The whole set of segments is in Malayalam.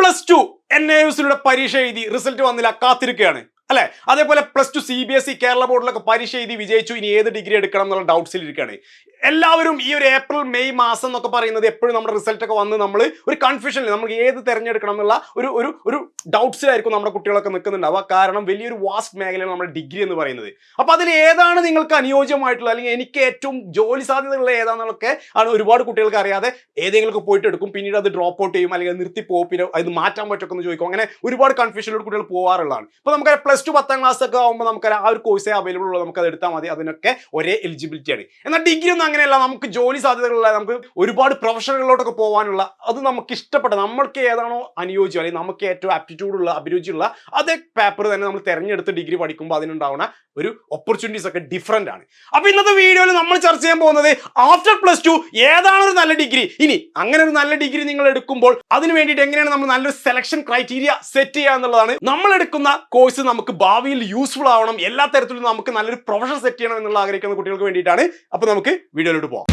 പ്ലസ് ടു എൻ എ യുസിലൂടെ പരീക്ഷ എഴുതി റിസൾട്ട് വന്നില്ല കാത്തിരിക്കുകയാണ്. അല്ലെ? അതേപോലെ plus two C B S E Kerala ബോർഡിലൊക്കെ പരീക്ഷ എഴുതി വിജയിച്ചു ഇനി ഏത് ഡിഗ്രി എടുക്കണം എന്നുള്ള ഡൗട്ട്സിൽ ഇരിക്കുകയാണ്. എല്ലാവരും ഈ ഒരു ഏപ്രിൽ മെയ് മാസം എന്നൊക്കെ പറയുന്നത് എപ്പോഴും നമ്മുടെ റിസൾട്ട് ഒക്കെ വന്ന് നമ്മൾ ഒരു കൺഫ്യൂഷനിൽ നമുക്ക് ഏത് തിരഞ്ഞെടുക്കണം എന്നുള്ള ഒരു ഒരു ഒരു ഡൗട്ട്സിലായിരിക്കും നമ്മുടെ കുട്ടികളൊക്കെ നിൽക്കുന്നുണ്ടാവുക കാരണം വലിയൊരു വാസ്റ്റ് മേഖലയാണ് നമ്മുടെ ഡിഗ്രി എന്ന് പറയുന്നത്. അപ്പോൾ അതിൽ ഏതാണ് നിങ്ങൾക്ക് അനുയോജ്യമായിട്ടുള്ള അല്ലെങ്കിൽ എനിക്ക് ഏറ്റവും ജോലി സാധ്യതയുള്ള ഏതാണെന്നൊക്കെ ആണ് ഒരുപാട് കുട്ടികൾക്ക് അറിയാതെ ഏതെങ്കിലും പോയിട്ട് എടുക്കും. പിന്നീട് അത് ഡ്രോപ്പ് ഔട്ട് ചെയ്യും അല്ലെങ്കിൽ നിർത്തി പോകും അത് മാറ്റാൻ പറ്റുമൊക്കെ എന്ന് ചോദിക്കും. അങ്ങനെ ഒരുപാട് കൺഫ്യൂഷനിലൂടെ കുട്ടികൾ പോകാറുള്ളതാണ് ഇപ്പൊ നമുക്ക് പ്ലസ് ടു പത്താം ക്ലാസ് ഒക്കെ ആകുമ്പോൾ നമുക്ക് ആ ഒരു കോഴ്സേ അവൈലബിൾ ഉള്ളൂ നമുക്ക് അത് എടുത്താൽ മതി. അതിനൊക്കെ ഒരേ എലിജിബിലിറ്റി ആണ്. എന്നാൽ ഡിഗ്രി ഒന്നും അങ്ങനെയല്ല നമുക്ക് ജോലി സാധ്യതകളുള്ള നമുക്ക് ഒരുപാട് പ്രൊഫഷനുകളിലോട്ടൊക്കെ പോകാനുള്ള അത് നമുക്ക് ഇഷ്ടപ്പെട്ട നമ്മൾക്ക് ഏതാണോ അനുയോജ്യം അല്ലെങ്കിൽ നമുക്ക് ഏറ്റവും ആപ്റ്റിറ്റ്യൂഡ് ഉള്ള അഭിരുചിയുള്ള അതേ പേപ്പർ തന്നെ നമ്മൾ തിരഞ്ഞെടുത്ത് ഡിഗ്രി പഠിക്കുമ്പോൾ അതിനുണ്ടാവുന്ന ഒരു ഓപ്പർച്യൂണിറ്റീസ് ഒക്കെ ഡിഫറെന്റ് ആണ്. അപ്പോൾ ഇന്നത്തെ വീഡിയോയിൽ നമ്മൾ ചർച്ച ചെയ്യാൻ പോകുന്നത് ആഫ്റ്റർ പ്ലസ് ടു ഏതാണ് ഒരു നല്ല ഡിഗ്രി ഇനി അങ്ങനെ ഒരു നല്ല ഡിഗ്രി നിങ്ങൾ എടുക്കുമ്പോൾ അതിന് വേണ്ടിയിട്ട് എങ്ങനെയാണ് നമ്മൾ നല്ലൊരു സെലക്ഷൻ ക്രൈറ്റീരിയ സെറ്റ് ചെയ്യുക എന്നുള്ളതാണ്. നമ്മൾ എടുക്കുന്ന കോഴ്സ് നമുക്ക് ഭാവിയിൽ യൂസ്ഫുൾ ആവണം എല്ലാ തരത്തിലും നമുക്ക് നല്ലൊരു പ്രൊഫഷൻ സെറ്റ് ചെയ്യണം എന്നുള്ള ആഗ്രഹിക്കുന്ന കുട്ടികൾക്ക് വേണ്ടിയിട്ടാണ്. അപ്പോൾ നമുക്ക് വീഡിയോയിലോട്ട് പോവാം.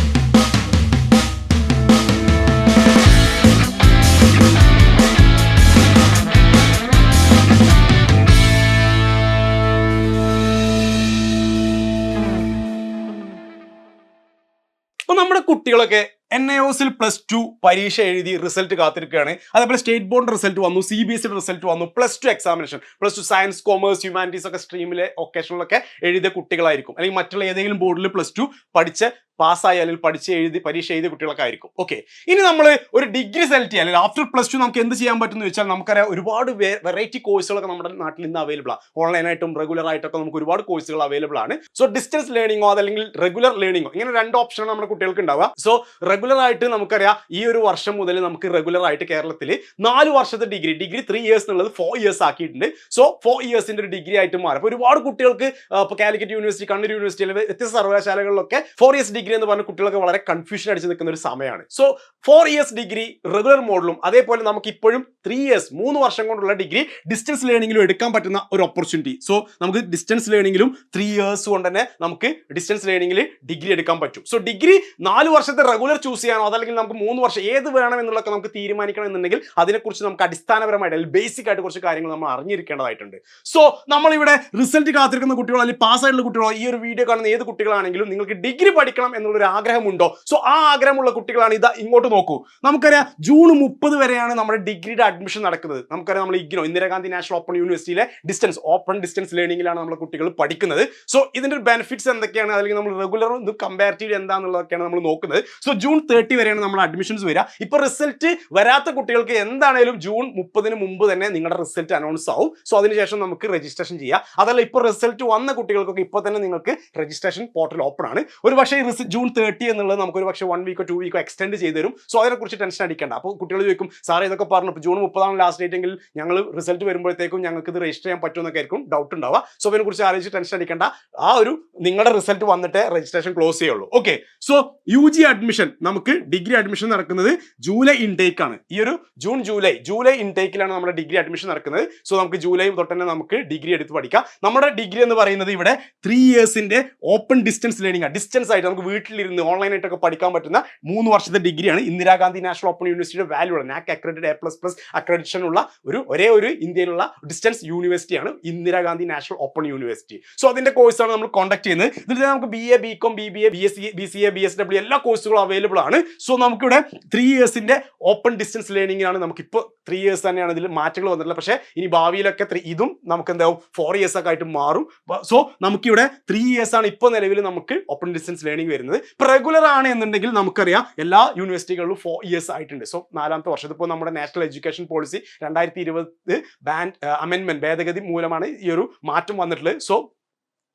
നമ്മുടെ കുട്ടികളൊക്കെ എൻ ഐ ഒസിൽ പ്ലസ് ടു പരീക്ഷ എഴുതി റിസൾട്ട് കാത്തിരിക്കുകയാണ്. അതേപോലെ സ്റ്റേറ്റ് ബോർഡ് റിസൾട്ട് വന്നു സി ബി എസ് റിസൾട്ട് വന്നു plus two examination plus two science commerce humanities ഒക്കെ സ്ട്രീമിലെ ഒക്കേഷനിലൊക്കെ എഴുതിയ കുട്ടികളായിരിക്കും. അല്ലെങ്കിൽ മറ്റുള്ള ഏതെങ്കിലും ബോർഡിൽ പ്ലസ് ടു പഠിച്ച് പാസ്സായി അല്ലെങ്കിൽ പഠിച്ച് എഴുതി പരീക്ഷ എഴുതിയ കുട്ടികളൊക്കെ ആയിരിക്കും ഓക്കെ ഇനി നമ്മൾ ഒരു ഡിഗ്രി സെലക്ട് ചെയ്യാൻ അല്ലെങ്കിൽ ആഫ്റ്റർ പ്ലസ് ടു നമുക്ക് എന്ത് ചെയ്യാൻ പറ്റും എന്ന് വെച്ചാൽ നമുക്കറിയാം ഒരുപാട് വെറൈറ്റി കോഴ്സുകളൊക്കെ നമ്മുടെ നാട്ടിൽ നിന്ന് അവൈലബിൾ ആണ് ഓൺലൈനായിട്ടും റെഗുലർ ആയിട്ടൊക്കെ നമുക്ക് ഒരുപാട് കോഴ്സുകൾ അവൈലബിൾ ആണ്. സോ ഡിസ്റ്റൻസ് ലേണിംഗോ അതല്ലെങ്കിൽ റെഗുലർ ലേണിംഗോ ഇങ്ങനെ രണ്ട് ഓപ്ഷനാണ് നമ്മുടെ കുട്ടികൾക്ക് ഉണ്ടാവുക. സോ റെഗുലർ ആയിട്ട് നമുക്കറിയാം ഈ ഒരു വർഷം മുതൽ നമുക്ക് റെഗുലർ ആയിട്ട് കേരളത്തിൽ നാല് വർഷത്തെ ഡിഗ്രി ഡിഗ്രി ത്രീ ഇയേഴ്സ് എന്നുള്ളത് ഫോർ ഇയേഴ്സ് ആക്കിയിട്ടുണ്ട്. സോ ഫോർ ഇയേഴ്സിന്റെ ഒരു ഡിഗ്രി ആയിട്ട് മാറും. അപ്പോൾ ഒരുപാട് കുട്ടികൾക്ക് ഇപ്പോൾ കാലിക്കറ്റ് യൂണിവേഴ്സിറ്റി കണ്ണൂർ യൂണിവേഴ്സിറ്റി അല്ലെങ്കിൽ വ്യത്യസ്ത സർവകലാശാലകളിലൊക്കെ ഫോർ ഇയേഴ്സ് ഡിഗ്രി എന്ന് പറഞ്ഞ കുട്ടികളൊക്കെ വളരെ കൺഫ്യൂഷൻ അടിച്ച് നിൽക്കുന്ന ഒരു സമയമാണ് so four years degree regular മോഡലും അതേപോലെ നമുക്ക് ഇപ്പോഴും ത്രീ ഇയേഴ്സ് മൂന്ന് വർഷം കൊണ്ടുള്ള ഡിഗ്രി ഡിസ്റ്റൻസ് ലേണിംഗിലും എടുക്കാൻ പറ്റുന്ന ഒരു ഓപ്പർച്യൂണിറ്റി സോ നമുക്ക് ഡിസ്റ്റൻസ് ലേണിംഗിലും ത്രീ ഇയേഴ്സ് കൊണ്ട് തന്നെ നമുക്ക് ഡിസ്റ്റൻസ് ലേണിംഗിൽ ഡിഗ്രി എടുക്കാൻ പറ്റും. സോ ഡിഗ്രി നാല് വർഷത്തെ റെഗുലർ ചൂസ് ചെയ്യാനോ അതല്ലെങ്കിൽ നമുക്ക് മൂന്ന് വർഷം ഏത് വേണം എന്നുള്ളതൊക്കെ നമുക്ക് തീരുമാനിക്കണം എന്നുണ്ടെങ്കിൽ അതിനെക്കുറിച്ച് നമുക്ക് അടിസ്ഥാനപരമായിട്ട് അല്ലെങ്കിൽ ബേസിക് ആയിട്ട് കുറച്ച് കാര്യങ്ങൾ നമ്മൾ അറിഞ്ഞിരിക്കേണ്ടതായിട്ടുണ്ട്. സോ നമ്മളിവിടെ റിസൾട്ട് കാത്തിരിക്കുന്ന കുട്ടികളോ അല്ലെങ്കിൽ പാസ് ആയിട്ടുള്ള കുട്ടികളോ ഈ ഒരു വീഡിയോ കാണുന്ന ഏത് കുട്ടികളാണെങ്കിലും നിങ്ങൾക്ക് ഡിഗ്രി പഠിക്കണം എന്നുള്ളൊരു ആഗ്രഹമുണ്ടോ സോ ആ ആഗ്രഹമുള്ള കുട്ടികളാണ് ഇതാ ഇങ്ങോട്ട് നോക്കൂ. നമുക്കറിയാം ജൂൺ മുപ്പത് വരെയാണ് നമ്മുടെ ഡിഗ്രിയുടെ അഡ്മിഷൻ നടക്കുന്നത്. നമുക്കറിയാം നമ്മൾ ഇഗ്നോ ഇന്ദിരാഗാന്ധി നാഷണൽ ഓപ്പൺ യൂണിവേഴ്സിറ്റിയിലെ ഡിസ്റ്റൻസ് ഓപ്പൺ ഡിസ്റ്റൻസ് ലേണിംഗിലാണ് നമ്മുടെ കുട്ടികൾ പഠിക്കുന്നത്. സോ ഇതിന്റെ ബെനിഫിറ്റ്സ് എന്തൊക്കെയാണ്? അല്ലെങ്കിൽ നമ്മൾ റെഗുലർ കമ്പാരിറ്റീവ് എന്താണെന്നുള്ളതൊക്കെയാണ് നമ്മൾ നോക്കുന്നത്. സോ ജൂൺ തേർട്ടി വരെയാണ് നമ്മൾ അഡ്മിഷൻസ് വരിക. ഇപ്പോൾ റിസൾട്ട് വരാത്ത കുട്ടികൾക്ക് എന്താണേലും ജൂൺ മുപ്പതിന് മുമ്പ് തന്നെ നിങ്ങളുടെ റിസൾട്ട് അനൗൺസ് ആവും. സോ അതിനുശേഷം നമുക്ക് രജിസ്ട്രേഷൻ ചെയ്യാം. അതല്ല ഇപ്പോൾ റിസൾട്ട് വന്ന കുട്ടികൾക്കൊക്കെ ഇപ്പോൾ തന്നെ നിങ്ങൾക്ക് രജിസ്ട്രേഷൻ പോർട്ടൽ ഓപ്പൺ ആണ്. ഒരു പക്ഷേ ജൂൺ തേർട്ടി എന്നുള്ളത് നമുക്ക് ഒരു പക്ഷേ വൺ വീക്കോ ടു വീക്കോ എക്സ്റ്റെൻഡ് ചെയ്ത് തരും. സോ അതിനെക്കുറിച്ച് ടെൻഷൻ അടിക്കേണ്ട. അപ്പോൾ കുട്ടികൾ ചോദിക്കും സാറേ ഇതൊക്കെ പറഞ്ഞു? ഇപ്പോൾ ജൂൺ മുപ്പതാണ് ലാസ്റ്റ് ഡേറ്റ് എങ്കിൽ ഞങ്ങൾ റിസൾട്ട് വരുമ്പോഴത്തേക്കും ഞങ്ങൾക്ക് ഇത് രജിസ്റ്റർ ചെയ്യാൻ പറ്റുമെന്നൊക്കെ ആയിരിക്കും ഡൗട്ട് ഉണ്ടാവുക. സോ അതിനെക്കുറിച്ച് ആലോചിച്ച് ടെൻഷൻ അടിക്കേണ്ട. ആ ഒരു നിങ്ങളുടെ റിസൾട്ട് വന്നിട്ട് രജിസ്ട്രേഷൻ ക്ലോസ് ചെയ്യുള്ളൂ. Okay so U G admission നമുക്ക് ഡിഗ്രി അഡ്മിഷൻ നടക്കുന്നത് ജൂലൈ ഇൻടേക്ക് ആണ്. ഈ ഒരു ജൂൺ ജൂലൈ ജൂലൈ ഇൻടേക്കിലാണ് നമ്മുടെ ഡിഗ്രി അഡ്മിഷൻ നടക്കുന്നത്. സോ നമുക്ക് ജൂലൈ തൊട്ട് തന്നെ നമുക്ക് ഡിഗ്രി എടുത്ത് പഠിക്കാം. നമ്മുടെ ഡിഗ്രി എന്ന് പറയുന്നത് ഇവിടെ ത്രീ ഇയേഴ്സിന്റെ ഓപ്പൺ ഡിസ്റ്റൻസ് ലേണിംഗ് ആണ് ഡിസ്റ്റൻസ് ആയിട്ട് നമുക്ക് വീട്ടിലിരുന്ന് ഓൺലൈനായിട്ടൊക്കെ പഠിക്കാൻ പറ്റുന്ന മൂന്ന് വർഷത്തെ ഡിഗ്രിയാണ് ഇന്ദിരാഗാന്ധി നാഷണൽ ഓപ്പൺ യൂണിവേഴ്സിറ്റിയുടെ വാല്യൂ ഉള്ള NAAC accredited A plus plus accreditation ഉള്ള ഒരു ഒരേ ഒരു ഇന്ത്യയിലുള്ള distance യൂണിവേഴ്സിറ്റിയാണ് Indira Gandhi national open university. So അതിന്റെ കോഴ്സാണ് നമ്മൾ കോൺടാക്ട് ചെയ്യുന്നത്. ഇതിൽ നമുക്ക് B A B com B B A B S C B C A B S W എല്ലാ കോഴ്സുകളും അവൈലബിൾ ആണ്. സോ നമുക്കിവിടെ ത്രീ ഇയേഴ്സിന്റെ ഓപ്പൺ ഡിസ്റ്റൻസ് ലേണിംഗിനാണ് നമുക്കിപ്പോൾ ത്രീ ഇയേഴ്സ് തന്നെയാണ് ഇതിൽ മാറ്റങ്ങൾ വന്നിട്ടുള്ളത്. പക്ഷേ ഇനി ഭാവിയിലൊക്കെ ഇതും നമുക്ക് എന്താവും ഫോർ ഇയേഴ്സ് ഒക്കെ ആയിട്ട് മാറും. സോ നമുക്കിവിടെ ത്രീ ഇയേഴ്സ് ആണ് ഇപ്പോൾ നിലവിൽ നമുക്ക് ഓപ്പൺ ഡിസ്റ്റൻസ് ലേണിംഗ് വരുന്നത്. ഇപ്പോൾ റെഗുലർ ആണ് എന്നുണ്ടെങ്കിൽ നമുക്കറിയാം എല്ലാ യൂണിവേഴ്സിറ്റികളിലും ഫോർ ഇയേഴ്സ് ആയിട്ടുണ്ട്. സോ നാലാമത്തെ വർഷത്തിൽ ഇപ്പോൾ നമ്മുടെ നാഷണൽ എഡ്യൂക്കേഷൻ പോളിസി രണ്ടായിരത്തി ഇരുപത് ബാൻ അമെൻമെന്റ് ഭേദഗതി മൂലമാണ് ഈ ഒരു മാറ്റം വന്നിട്ടുള്ളത്. സോ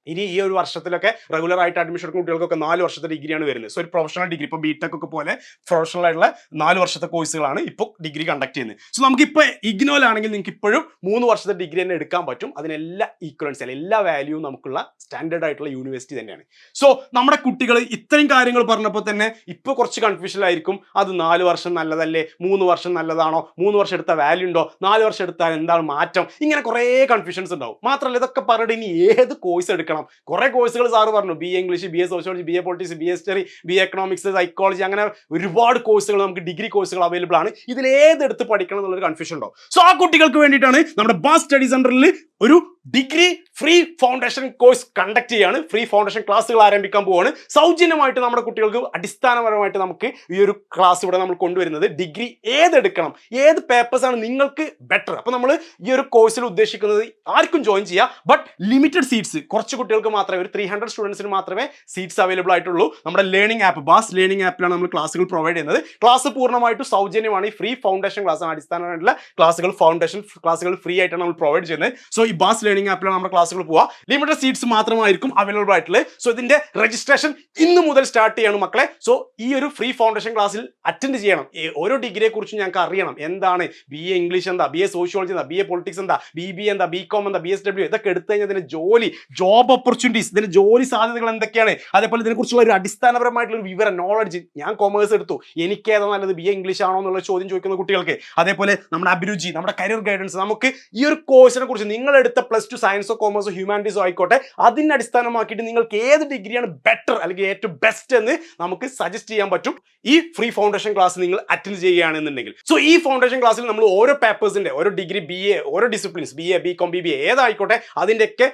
ഇനി ഈ ഒരു വർഷത്തിലൊക്കെ റെഗുലർ ആയിട്ട് അഡ്മിഷൻ എടുക്കുന്ന കുട്ടികൾക്കൊക്കെ നാല് വർഷത്തെ ഡിഗ്രിയാണ് വരുന്നത്. സോ ഒരു പ്രൊഫഷണൽ ഡിഗ്രി ഇപ്പോൾ ബിടെക് ഒക്കെ പോലെ പ്രൊഫഷണൽ ആയിട്ടുള്ള നാല് വർഷത്തെ കോഴ്സുകളാണ് ഇപ്പോൾ ഡിഗ്രി കണ്ടക്ട് ചെയ്യുന്നത്. സോ നമുക്ക് ഇപ്പോൾ ആണെങ്കിൽ നിങ്ങൾക്ക് ഇപ്പോഴും മൂന്ന് വർഷത്തെ ഡിഗ്രി തന്നെ എടുക്കാൻ പറ്റും. അതിനെല്ലാ ഈക്വലൻസ് എല്ലാ വാല്യൂവും നമുക്കുള്ള സ്റ്റാൻഡേർഡ് ആയിട്ടുള്ള യൂണിവേഴ്സിറ്റി തന്നെയാണ്. സോ നമ്മുടെ കുട്ടികൾ ഇത്രയും കാര്യങ്ങൾ പറഞ്ഞപ്പോൾ തന്നെ ഇപ്പോൾ കുറച്ച് കൺഫ്യൂഷൻ ആയിരിക്കും. അത് നാല് വർഷം നല്ലതല്ലേ? മൂന്ന് വർഷം നല്ലതാണോ? മൂന്ന് വർഷം എടുത്ത വാല്യൂ ഉണ്ടോ? നാല് വർഷം എടുത്താൽ എന്താണ് മാറ്റം? ഇങ്ങനെ കുറേ കൺഫ്യൂഷൻസ് ഉണ്ടാവും. മാത്രമല്ല ഇതൊക്കെ പറഞ്ഞിട്ട് ഇനി ഏത് കോഴ്സ് എടുക്കണം? കുറേ കോഴ്സുകൾ സാറ് പറഞ്ഞു. B A English B A sociology B A politics B A history B economics psychology അങ്ങനെ ഒരുപാട് കോഴ്സുകൾ നമുക്ക് ഡിഗ്രി കോഴ്സുകൾ അവൈലബിൾ ആണ്. ഇതിൽ ഏതെടുത്ത് പഠിക്കണം എന്നുള്ളൊരു കൺഫ്യൂഷൻ ഉണ്ടോ സോ ആ കുട്ടികൾക്ക് വേണ്ടിയിട്ടാണ് നമ്മുടെ ബാസ് സ്റ്റഡി സെന്ററിൽ ഒരു degree free foundation course conduct ചെയ്യാണ്. ഫ്രീ ഫൗണ്ടേഷൻ ക്ലാസ്സുകൾ ആരംഭിക്കാൻ പോവാണ്. സൗജന്യമായിട്ട് നമ്മുടെ കുട്ടികൾക്ക് അടിസ്ഥാനപരമായിട്ട് നമുക്ക് ഈ ഒരു ക്ലാസ് ഇവിടെ നമ്മൾ കൊണ്ടുവരുന്നത്. ഡിഗ്രി ഏതെടുക്കണം? ഏത് പേപ്പേഴ്സ് ആണ് നിങ്ങൾക്ക് ബെറ്റർ അപ്പോൾ നമ്മൾ ഈ ഒരു കോഴ്സിൽ ഉദ്ദേശിക്കുന്നത് ആർക്കും ജോയിൻ ചെയ്യാം. ബട്ട് ലിമിറ്റഡ് സീറ്റ്സ് കുറച്ച് കുട്ടികൾക്ക് മാത്രമേ ഒരു ത്രീ ഹൺഡ്രഡ് സ്റ്റുഡൻസിന് മാത്രമേ സീറ്റ്സ് അവൈലബിൾ ആയിട്ടുള്ളൂ. നമ്മുടെ ലേണിംഗ് ആപ്പ് ബാസ് ലേണിംഗ് ആപ്പിലാണ് നമ്മൾ ക്ലാസ്സുകൾ പ്രൊവൈഡ് ചെയ്യുന്നത്. ക്ലാസ് പൂർണമായിട്ട് സൗജന്യമാണ്. ഈ ഫ്രീ ഫൗണ്ടേഷൻ ക്ലാസ് അടിസ്ഥാനമായിട്ടുള്ള ക്ലാസ്സുകൾ ഫൗണ്ടേഷൻ ക്ലാസ്സുകൾ ഫ്രീ ആയിട്ടാണ് നമ്മൾ പ്രൊവൈഡ് ചെയ്യുന്നത്. സോ ഈ ബാസ് ലേണിംഗ് ആപ്പിലാണ് നമ്മുടെ ക്ലാസ്സുകൾ പോവുക. ലിമിറ്റഡ് സീറ്റ്സ് മാത്രമായിരിക്കും അവൈലബിൾ ആയിട്ടുള്ളത്. സോ ഇതിന്റെ രജിസ്ട്രേഷൻ ഇന്ന് മുതൽ സ്റ്റാർട്ട് ചെയ്യണം മക്കളെ. സോ ഈ ഒരു ഫ്രീ ഫൗണ്ടേഷൻ ക്ലാസ്സിൽ അറ്റൻഡ് ചെയ്യണം. ഓരോ ഡിഗ്രിയെ കുറിച്ച് ഞങ്ങൾക്ക് അറിയണം. എന്താണ്? ബി എ ഇംഗ്ലീഷ് എന്താ? ബി എ സോഷ്യോളജി എന്താ? ബി എ പൊളിറ്റിക്സ് എന്താ? ബി ബി എന്താ? ബി കോം എന്താ? ബി എസ് ഡബ്ല്യു ഇതൊക്കെ എടുത്തു കഴിഞ്ഞാൽ ജോലി ജോബ് ഓപ്പർച്യൂണിറ്റീസ് ഇതിന്റെ ജോലി സാധ്യതകൾ എന്തൊക്കെയാണ്? അതേപോലെ ഇതിനെക്കുറിച്ചുള്ള ഒരു അടിസ്ഥാനപരമായിട്ടുള്ള ഒരു വിവരം നോളജ് ഞാൻ കോമേഴ്സ് എടുത്തു. എനിക്ക് ഏതാ നല്ലത്? ബി എ ഇംഗ്ലീഷ് ആണോ എന്നുള്ള ചോദ്യം ചോദിക്കുന്ന കുട്ടികൾക്ക്. അതേപോലെ നമ്മുടെ അഭിരുചി നമ്മുടെ കരിയർ ഗൈഡൻസ് നമുക്ക് ഈ ഒരു കോഴ്സിനെ കുറിച്ച് നിങ്ങൾ എടുത്ത പ്ലസ് ടു സയൻസോ കോമേഴ്സോ ഹ്യൂമാനിറ്റീസോ ആയിക്കോട്ടെ അതിനെ അടിസ്ഥാനമാക്കിയിട്ട് നിങ്ങൾക്ക് ഏത് ഡിഗ്രിയാണ് ബെറ്റർ അല്ലെങ്കിൽ ഏറ്റവും ബെസ്റ്റ് എന്ന് നമുക്ക് സജസ്റ്റ് ചെയ്യാൻ പറ്റും. ഈ ഫ്രീ ഫൗണ്ടേഷൻ ക്ലാസ് നിങ്ങൾ അറ്റൻഡ് ചെയ്യുകയാണെന്നുണ്ടെങ്കിൽ. സോ ഈ ഫൗണ്ടേഷൻ ക്ലാസ്സിൽ നമ്മൾ ഓരോ പേപ്പേഴ്സിന്റെ ഓരോ ഡിഗ്രി ബി എ ഓരോ disciplines B A B com B B A ഏതായിക്കോട്ടെ അതിന്റെയൊക്കെ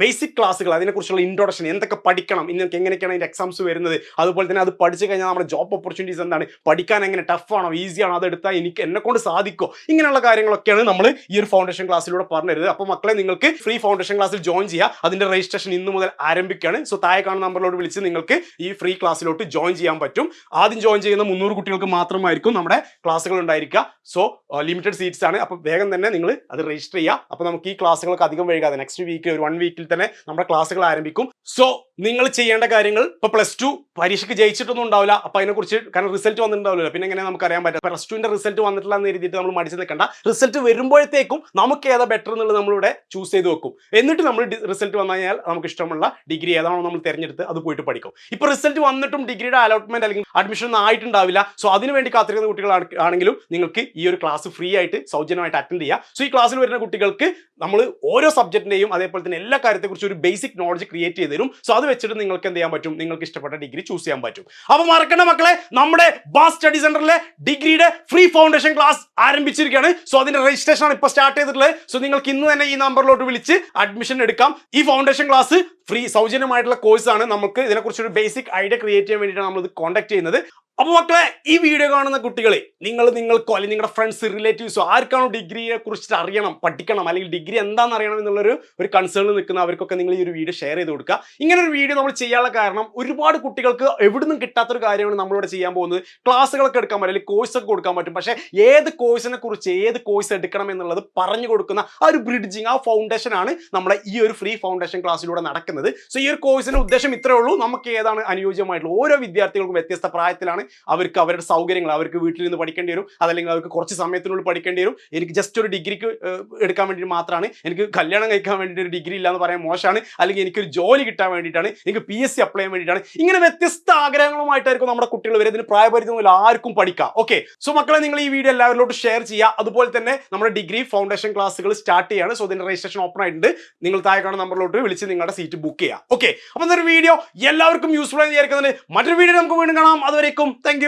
ബേസിക് ക്ലാസ്സുകൾ അതിനെക്കുറിച്ചുള്ള ഇൻട്രൊഡക്ഷൻ എന്തൊക്കെ പഠിക്കണം ഇന്നൊക്കെ എങ്ങനെയൊക്കെയാണ് അതിന്റെ എക്സാംസ് വരുന്നത് അതുപോലെ തന്നെ അത് പഠിച്ചു കഴിഞ്ഞാൽ നമ്മുടെ ജോബ് ഓപ്പർച്യൂണിറ്റീസ് എന്താണ് പഠിക്കാൻ എങ്ങനെ ടഫ് ആണോ ഈസി ആണോ അത് എടുത്താൽ എനിക്ക് എന്നെക്കൊണ്ട് സാധിക്കോ ഇങ്ങനെയുള്ള കാര്യങ്ങളൊക്കെയാണ് നമ്മൾ ഈ ഒരു ഫൗണ്ടേഷൻ ക്ലാസ്സിലൂടെ പറഞ്ഞു തരുന്നത്. അപ്പോൾ മക്കളെ നിങ്ങൾക്ക് ഫ്രീ ഫൗണ്ടേഷൻ ക്ലാസ്സിൽ ജോയിൻ ചെയ്യുക അതിന്റെ രജിസ്ട്രേഷൻ ഇന്ന് മുതൽ ആരംഭിക്കുകയാണ്. സോ താഴെ കാണുന്ന നമ്പറിലോട് വിളിച്ച് നിങ്ങൾക്ക് ഈ ഫ്രീ ക്ലാസ്സിലോട്ട് ജോയിൻ ചെയ്യാൻ പറ്റും. ആദ്യം ജോയിൻ ചെയ്യുന്ന മുന്നൂറ് കുട്ടികൾക്ക് മാത്രമായിരിക്കും നമ്മുടെ ക്ലാസ്സുകൾ ഉണ്ടായിരിക്കുക. സോ ലിമിറ്റഡ് സീറ്റ്സ് ആണ്. അപ്പോൾ വേഗം തന്നെ നിങ്ങൾ അത് രജിസ്റ്റർ ചെയ്യുക. അപ്പോൾ നമുക്ക് ഈ ക്ലാസ്സുകളൊക്കെ അധികം വൈകാതെ നെക്സ്റ്റ് വീക്കിൽ ഒരു വൺ വീക്കിൽ തന്നെ നമ്മുടെ ക്ലാസ്സുകൾ ആരംഭിക്കും. സോ നിങ്ങൾ ചെയ്യേണ്ട കാര്യങ്ങൾ ഇപ്പോൾ പ്ലസ് ടു പരീക്ഷയ്ക്ക് ജയിച്ചിട്ടൊന്നും ഉണ്ടാവില്ല. അപ്പോൾ അതിനെക്കുറിച്ച് കാരണം റിസൾട്ട് വന്നിട്ടുണ്ടാവില്ല പിന്നെ എങ്ങനെ നമുക്ക് അറിയാൻ പറ്റും. പ്ലസ് ടുവിന്റെ റിസൾട്ട് വന്നിട്ടില്ല എന്ന് എഴുതിയിട്ട് നമ്മൾ മടിച്ച് നിൽക്കണ്ട. റിസൾട്ട് വരുമ്പോഴത്തേക്കും നമുക്ക് ഏതാ ബെറ്റർ എന്നുള്ളത് നമ്മളിവിടെ ചൂസ് ചെയ്ത് വെക്കും. എന്നിട്ട് നമ്മൾ റിസൾട്ട് വന്നു കഴിഞ്ഞാൽ നമുക്ക് ഇഷ്ടമുള്ള ഡിഗ്രി ഏതാണോ നമ്മൾ തിരഞ്ഞെടുത്ത് അത് പോയിട്ട് പഠിക്കും. ഇപ്പോൾ റിസൾട്ട് വന്നിട്ടും ഡിഗ്രിയുടെ അലോട്ട്മെന്റ് അല്ലെങ്കിൽ അഡ്മിഷൻ ഒന്നും ആയിട്ടുണ്ടാവില്ല. സോ അതിന് വേണ്ടി കാത്തിരിക്കുന്ന കുട്ടികൾ ആണെങ്കിലും നിങ്ങൾക്ക് ഈ ഒരു ക്ലാസ് ഫ്രീ ആയിട്ട് സൗജന്യമായിട്ട് അറ്റൻഡ് ചെയ്യാം. സോ ഈ ക്ലാസ്സിൽ വരുന്ന കുട്ടികൾക്ക് നമ്മൾ ഓരോ സബ്ജക്റ്റിന്റെയും അതേപോലെ തന്നെ എല്ലാ കാര്യത്തെക്കുറിച്ചും ഒരു ബേസിക് നോളജ് ക്രിയേറ്റ് ചെയ്ത് തരും. സോ അത് വെച്ചിട്ട് നിങ്ങൾക്ക് എന്ത് ചെയ്യാൻ പറ്റും? നിങ്ങൾക്ക് ഇഷ്ടപ്പെട്ട ഡിഗ്രി ചൂസ് ചെയ്യാൻ പറ്റും. അപ്പോൾ മറക്കണ്ട മക്കളെ നമ്മുടെ ബാസ് സ്റ്റഡി സെന്ററിലെ ഡിഗ്രിയുടെ ഫ്രീ ഫൗണ്ടേഷൻ ക്ലാസ് ആരംഭിച്ചിരിക്കുകയാണ്. സോ അതിന്റെ രജിസ്ട്രേഷൻ ആണ് ഇപ്പോൾ സ്റ്റാർട്ട് ചെയ്തിട്ടുള്ളത്. സോ നിങ്ങൾക്ക് ഇന്ന് തന്നെ ഈ നമ്പറിലോട്ട് വിളിച്ച് അഡ്മിഷൻ എടുക്കാം. ഈ ഫൗണ്ടേഷൻ ക്ലാസ് ഫ്രീ സൗജന്യമായിട്ടുള്ള കോഴ്സാണ് നമുക്ക് ഇതിനെക്കുറിച്ച് ഒരു ബേസിക് ഐഡിയ ക്രിയേറ്റ് ചെയ്യാൻ വേണ്ടിയിട്ടാണ് നമ്മൾ ഇത് കോൺടാക്ട് ചെയ്യുന്നത്. അപ്പോൾ മക്കളെ ഈ വീഡിയോ കാണുന്ന കുട്ടികളെ നിങ്ങൾ നിങ്ങൾക്കോ അല്ലെങ്കിൽ നിങ്ങളുടെ ഫ്രണ്ട്സ് റിലേറ്റീവ്സോ ആർക്കാണോ ഡിഗ്രിയെ കുറിച്ചിട്ട് അറിയണം പഠിക്കണം അല്ലെങ്കിൽ ഡിഗ്രി എന്താണെന്ന് അറിയണം എന്നുള്ളൊരു ഒരു കൺസേണിൽ നിൽക്കുന്ന അവർക്കൊക്കെ നിങ്ങൾ ഈ ഒരു വീഡിയോ ഷെയർ ചെയ്ത് കൊടുക്കുക. ഇങ്ങനെ ഒരു വീഡിയോ നമ്മൾ ചെയ്യാനുള്ള കാരണം ഒരുപാട് കുട്ടികൾക്ക് എവിടുന്നും കിട്ടാത്തൊരു കാര്യമാണ് നമ്മളിവിടെ ചെയ്യാൻ പോകുന്നത്. ക്ലാസ്സുകളൊക്കെ എടുക്കാൻ പറ്റും അല്ലെങ്കിൽ കോഴ്സൊക്കെ കൊടുക്കാൻ പറ്റും. പക്ഷേ ഏത് കോഴ്സിനെ കുറിച്ച് ഏത് കോഴ്സ് എടുക്കണം എന്നുള്ളത് പറഞ്ഞു കൊടുക്കുന്ന ആ ഒരു ബ്രിഡ്ജിങ് ആ ഫൗണ്ടേഷൻ ആണ് ഈ ഒരു ഫ്രീ ഫൗണ്ടേഷൻ ക്ലാസ്സിലൂടെ നടക്കുന്നത്. സോ ഈ ഒരു കോഴ്സിന്റെ ഉദ്ദേശം ഇത്രേ ഉള്ളൂ. നമുക്ക് ഏതാണ് അനുയോജ്യമായിട്ടുള്ള ഓരോ വിദ്യാർത്ഥികൾക്കും വ്യത്യസ്ത പ്രായത്തിലാണ് അവർക്ക് അവരുടെ സൗകര്യങ്ങൾ. അവർക്ക് വീട്ടിൽ നിന്ന് പഠിക്കേണ്ടി വരും. അതല്ലെങ്കിൽ അവർക്ക് കുറച്ച് സമയത്തിനുള്ളിൽ പഠിക്കേണ്ടി വരും. എനിക്ക് ജസ്റ്റ് ഒരു ഡിഗ്രിക്ക് എടുക്കാൻ വേണ്ടി മാത്രമാണ്. എനിക്ക് കല്യാണം കഴിക്കാൻ വേണ്ടി ഒരു ഡിഗ്രി ഇല്ലാന്ന് പറയാൻ മോശമാണ്. അല്ലെങ്കിൽ എനിക്കൊരു ജോലി കിട്ടാൻ വേണ്ടിയിട്ടാണ്. എനിക്ക് പി എസ് സി അപ്ലൈ ചെയ്യാൻ വേണ്ടിയിട്ടാണ്. ഇങ്ങനെ വ്യത്യസ്ത ആഗ്രഹങ്ങളുമായിട്ടായിരിക്കും നമ്മുടെ കുട്ടികൾ വരെ ഇതിന് പ്രായപരിധിയൊന്നുമില്ല ആർക്കും പഠിക്കാം. ഓക്കെ സോ മക്കളെ നിങ്ങൾ ഈ വീഡിയോ എല്ലാവരിലോട്ട് ഷെയർ ചെയ്യുക. അതുപോലെ തന്നെ നമ്മുടെ ഡിഗ്രി ഫൗണ്ടേഷൻ ക്ലാസ്സുകൾ സ്റ്റാർട്ട് ചെയ്യാണ് സോ ഇതിന്റെ രജിസ്ട്രേഷൻ ഓപ്പൺ ആയിട്ടുണ്ട്. നിങ്ങൾ താഴെ കാണുന്ന നമ്പറിലോട്ട് വിളിച്ച് നിങ്ങളുടെ സീറ്റ് ബുക്ക് ചെയ്യുക ഓക്കെ അപ്പോൾ ഇതൊരു വീഡിയോ എല്ലാവർക്കും യൂസ്ഫുൾ ആയി വിചാരിക്കുന്നുണ്ട്. മറ്റൊരു വീഡിയോ നമുക്ക് വീണ്ടും കാണാം. അതുവരേക്കും താങ്ക്